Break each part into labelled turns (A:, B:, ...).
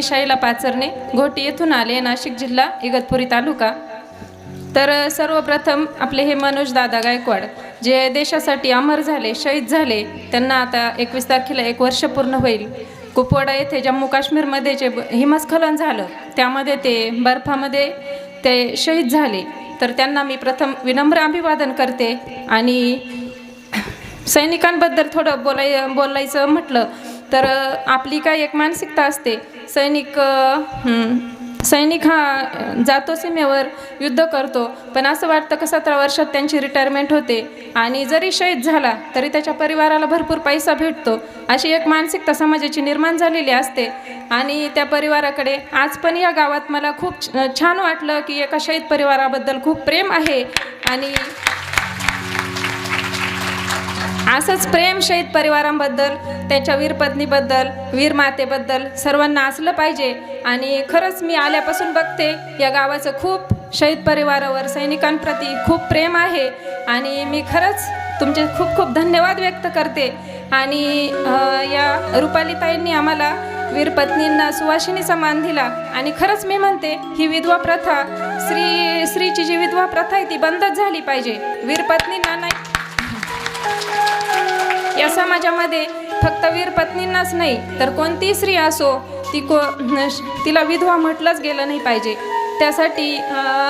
A: शाईला पाचरणे घोटी येथून आले नाशिक जिल्हा इगतपुरी तालुका. तर सर्वप्रथम आपले हे मनोज दादा गायकवाड जे देशासाठी अमर झाले शहीद झाले त्यांना आता एकवीस तारखेला एक वर्ष पूर्ण होईल. कुपवाडा येथे जम्मू काश्मीरमध्ये जे हिमस्खलन झालं त्यामध्ये ते बर्फामध्ये ते शहीद झाले. तर त्यांना मी प्रथम विनम्र अभिवादन करते आणि सैनिकांबद्दल थोडं बोलाय बोलायचं म्हटलं तर आपली काय एक मानसिकता असते. सैनिक सैनिक हा जातो सीमेवर युद्ध करतो. पण असं वाटतं का सतरा वर्षात त्यांची रिटायरमेंट होते. आणि जरी शहीद झाला तरी त्याच्या परिवाराला भरपूर पैसा भेटतो. अशी एक मानसिकता समाजाची निर्माण झालेली असते. आणि त्या परिवाराकडे आज पण या गावात मला खूप छ- छान वाटलं की एका शहीद परिवाराबद्दल खूप प्रेम आहे. आणि असंच प्रेम शहीद परिवारांबद्दल त्यांच्या वीरपत्नीबद्दल वीरमातेबद्दल वीर मातेबद्दल सर्वांना असलं पाहिजे. आणि खरंच मी आल्यापासून बघते या गावाचं खूप शहीद परिवारावर सैनिकांप्रती खूप प्रेम आहे. आणि मी खरंच तुमचे खूप खूप धन्यवाद व्यक्त करते. आणि या रुपालीताईंनी आम्हाला वीरपत्नींना सुवासिनीचा मान दिला. आणि खरंच मी म्हणते ही विधवा प्रथा स्त्री स्त्रीची जी विधवा प्रथा आहे ती बंदच झाली पाहिजे. वीरपत्नींना नाही या समाजामध्ये फक्त वीर पत्नींनाच नाही तर कोणतीही स्त्री असो ती को तिला विधवा म्हटलंच गेलं नाही पाहिजे. त्यासाठी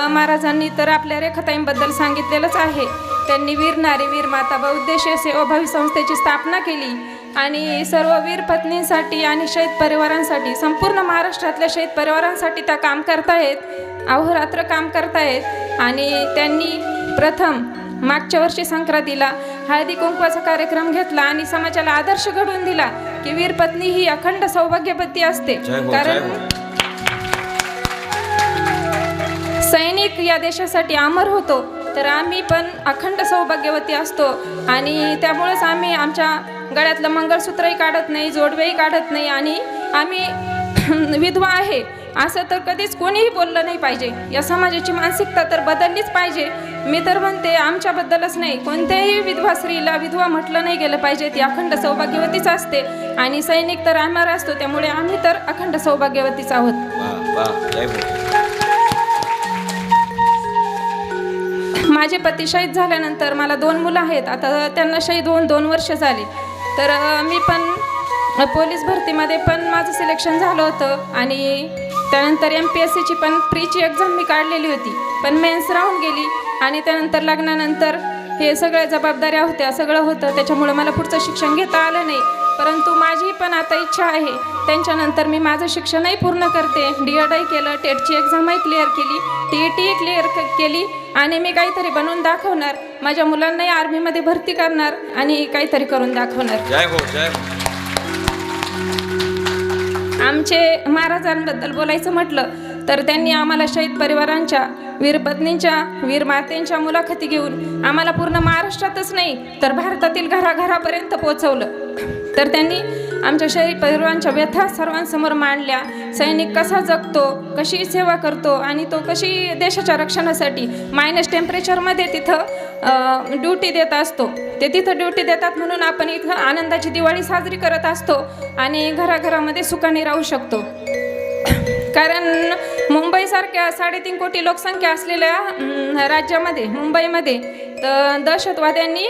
A: महाराजांनी तर आपल्या रेखाताईंबद्दल सांगितलेलंच आहे. त्यांनी वीर नारी वीर माता बहुउद्देशीय सेवाभावी संस्थेची स्थापना केली आणि सर्व वीर पत्नींसाठी आणि शहीद परिवारांसाठी संपूर्ण महाराष्ट्रातल्या शहीद परिवारांसाठी त्या काम करतायत अहोरात्र काम करतायत आणि त्यांनी प्रथम मागच्या वर्षी संक्रांतीला हळदी कुंकवाचा कार्यक्रम घेतला आणि समाजाला आदर्श घडवून दिला की वीर पत्नी ही अखंड सौभाग्यवती असते. कारण. सैनिक या देशासाठी अमर होतो तर आम्ही पण अखंड सौभाग्यवती असतो. आणि त्यामुळेच आम्ही आमच्या गळ्यातलं मंगळसूत्रही काढत नाही जोडवेही काढत नाही आणि आम्ही विधवा आहे. असं तर कधीच कोणीही बोललं नाही पाहिजे. या समाजाची मानसिकता तर बदललीच पाहिजे. मी तर म्हणते आमच्याबद्दलच नाही. कोणत्याही विधवा स्त्रीला विधवा म्हटलं नाही गेलं पाहिजे. ती अखंड सौभाग्यवतीच असते. आणि सैनिक तर अमर असतो त्यामुळे आम्ही तर अखंड सौभाग्यवतीच आहोत. माझे पती शहीद झाल्यानंतर मला दोन मुलं आहेत. आता त्यांना शहीद होऊन दोन वर्ष झाली. तर मी पण पोलीस भरतीमध्ये पण माझं सिलेक्शन झालं होतं. आणि त्यानंतर एम पी एस सीची पण प्रीची एक्झाम मी काढलेली होती. पण मेन्स राहून गेली. आणि त्यानंतर लग्नानंतर हे सगळ्या जबाबदाऱ्या होत्या सगळं होतं. त्याच्यामुळं मला पुढचं शिक्षण घेता आलं नाही. परंतु माझी पण आता इच्छा आहे. त्यांच्यानंतर मी माझं शिक्षणही पूर्ण करते. डी एडही केलं टेटची एक्झामही क्लिअर केली टी ई टी क्लिअर केली आणि मी काहीतरी बनवून दाखवणार. माझ्या मुलांनाही आर्मीमध्ये भरती करणार आणि काहीतरी करून दाखवणार.
B: जय हो जय हो.
A: आमचे महाराजांबद्दल बोलायचं म्हटलं तर त्यांनी आम्हाला शहीद परिवारांच्या वीर पत्नींच्या वीर मातेंच्या मुलाखती घेऊन आम्हाला पूर्ण महाराष्ट्रातच नाही तर भारतातील घराघरापर्यंत पोहोचवलं. तर त्यांनी आमच्या शरीर परिवारांच्या व्यथा सर्वांसमोर मांडल्या. सैनिक कसा जगतो कशी सेवा करतो आणि तो कशी देशाच्या रक्षणासाठी मायनस टेम्परेचरमध्ये तिथं ड्युटी देत असतो. ते तिथं ड्युटी देतात म्हणून आपण इथं आनंदाची दिवाळी साजरी करत असतो आणि घराघरामध्ये सुखाने राहू शकतो. कारण मुंबईसारख्या साडेतीन कोटी लोकसंख्या असलेल्या राज्यामध्ये मुंबईमध्ये तर दहशतवाद्यांनी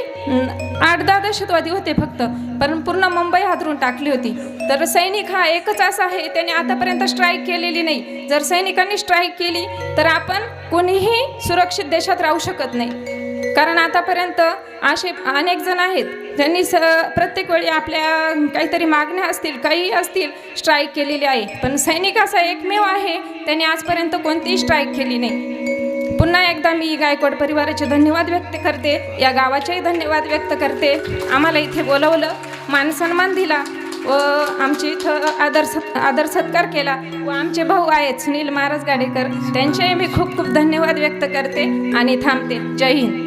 A: आठ दहा दहशतवादी होते फक्त पण पूर्ण मुंबई हादरून टाकली होती. तर सैनिक हा एकच असा आहे त्याने आतापर्यंत स्ट्राईक केलेली नाही. जर सैनिकांनी स्ट्राईक केली तर आपण कोणीही सुरक्षित देशात राहू शकत नाही. कारण आतापर्यंत असे अनेक जण आहेत ज्यांनी स प्रत्येक वेळी आपल्या काहीतरी मागण्या असतील काही असतील स्ट्राईक केलेली आहे. पण सैनिक असा एकमेव आहे त्याने आजपर्यंत कोणतीही स्ट्राईक केली नाही. पुन्हा एकदा मी गायकवाड परिवाराचे धन्यवाद व्यक्त करते. या गावाचेही धन्यवाद व्यक्त करते. आम्हाला इथे बोलवलं मान सन्मान दिला व आमची इथं आदर सत् आदर सत्कार केला व आमचे भाऊ आहेत सुनील महाराज गाडेकर. त्यांचेही मी खूप खूप धन्यवाद व्यक्त करते आणि थांबते. जय हिंद.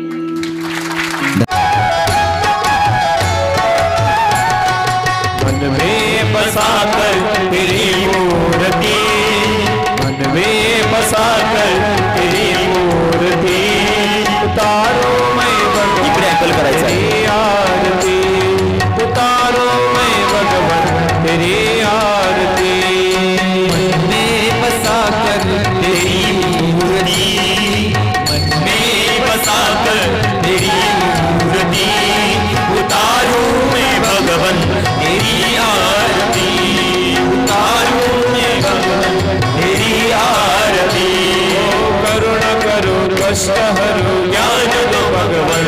C: कष्ट हरू ज्ञान दो भगवन।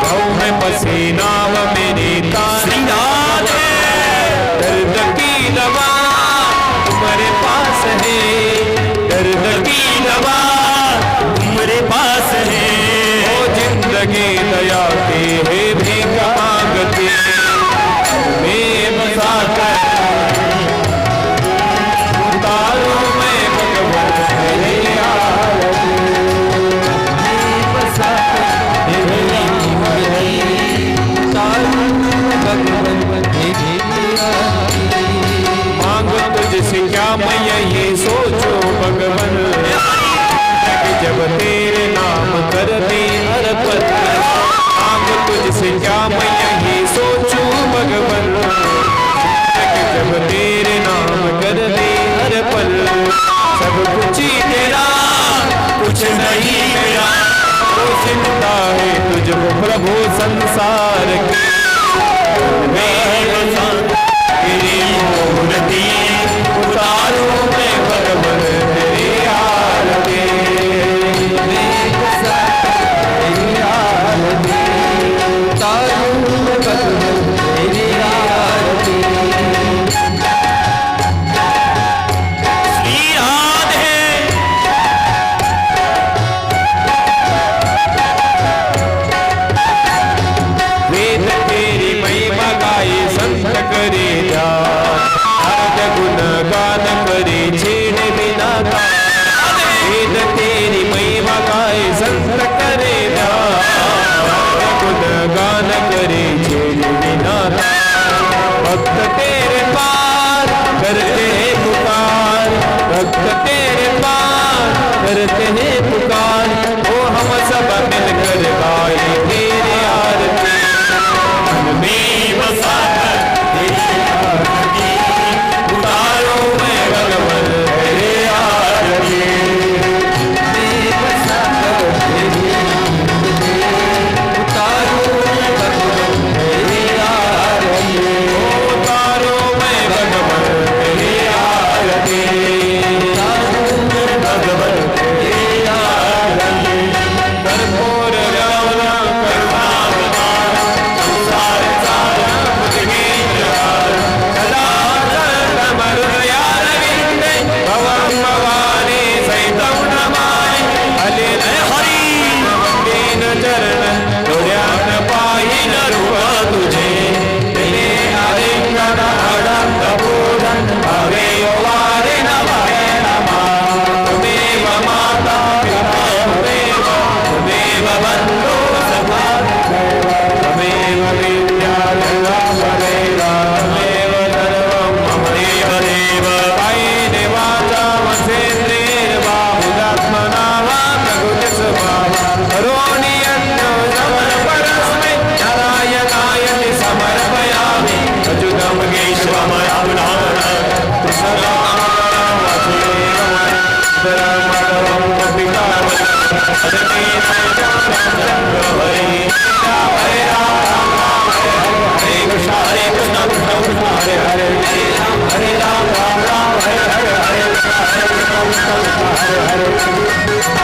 C: गाँव है पसीना व मेरे कालिया दर्द की दवा तुम्हारे पास है। दर्द की दवा तुम्हारे पास है। ओ जिंदगी दया के है। क्या मैं यही सोचूं भगवन. जब तेरे नाम कर दे हर पल. सब कुछ ही तेरा कुछ नहीं मेरा. वो तो चिंता है तुझको प्रभु संसार की. Hare Hare